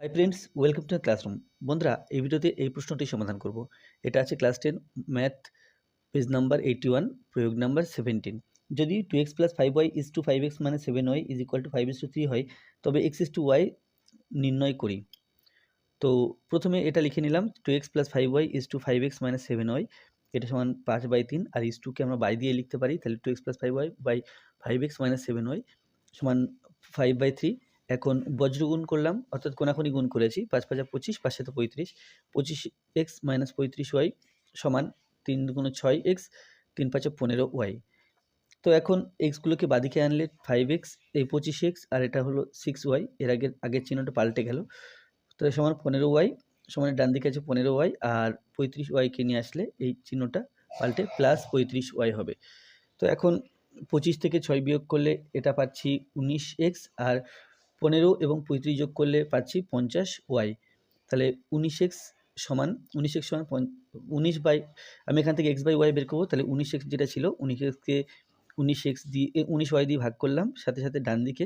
Hi friends welcome to classroom বন্ধুরা, এই ভিডিওতে এই প্রশ্নটি সমাধান করব। এটা আছে class ten math page number eighty one প্রয়োগ নাম্বার সেভেন্টিন যদি two x plus five y is two five x মানে seven y is equal to five is two three হয়, তবে এক্স ইস টু ওয়াই নির্ণয় করি। তো প্রথমে এটা লিখে নিলাম two x plus five y is two five x minus seven y এটা সমান পাঁচ বাই তিন, আর ইস টুকে আমরা বাই দিয়ে লিখতে পারি, তাহলে two x plus five y by five x minus seven y সমান ফাইভ বাই থ্রি এখন বজ্র গুণ করলাম, অর্থাৎ কোনাকুনি গুণ করেছি, পাঁচ পাঁচা পঁচিশ, পাঁচ সাথে পঁয়ত্রিশ, পঁচিশ এক্স মাইনাস পঁয়ত্রিশ ওয়াই সমান তিন দুগুণে ছয় এক্স, তিন পাঁচে পনেরো ওয়াই। তো এখন এক্সগুলোকে বাদিকে আনলে ফাইভ এক্স, এই পঁচিশ এক্স, আর এটা হলো সিক্স ওয়াই, এর আগের আগের চিহ্নটা পাল্টে গেল। তাহলে সমান পনেরো ওয়াই সমানের ডান দিকে আছে পনেরো ওয়াই, আর পঁয়ত্রিশ ওয়াইকে নিয়ে আসলে এই চিহ্নটা পাল্টে প্লাস পঁয়ত্রিশ ওয়াই হবে। তো এখন পঁচিশ থেকে ছয় বিয়োগ করলে এটা পাচ্ছি উনিশ এক্স, আর পনেরো এবং পঁয়ত্রিশ যোগ করলে পাচ্ছি পঞ্চাশ ওয়াই। তাহলে উনিশ এক্স সমান, উনিশ এক্স সমান উনিশ বাই, আমি এখান থেকে এক্স বাই ওয়াই বের করব, তাহলে উনিশ এক্স যেটা ছিল, উনিশ এক্সকে উনিশ এক্স দিয়ে উনিশ ওয়াই দিয়ে ভাগ করলাম, সাথে সাথে ডান দিকে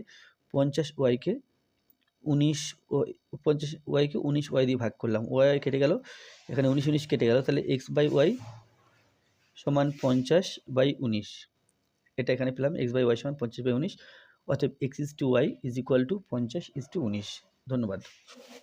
পঞ্চাশ ওয়াইকে উনিশ পঞ্চাশ ওয়াইকে উনিশ ওয়াই দিয়ে ভাগ করলাম ওয়াই কেটে গেল, এখানে উনিশ উনিশ কেটে গেল, তাহলে এক্স বাই ওয়াই সমান পঞ্চাশ বাই উনিশ, এটা এখানে পেলাম, এক্স বাই ওয়াই সমান পঞ্চাশ বাই উনিশ অতএব x is two y is equal to পঞ্চাশ ইস টু উনিশ। ধন্যবাদ।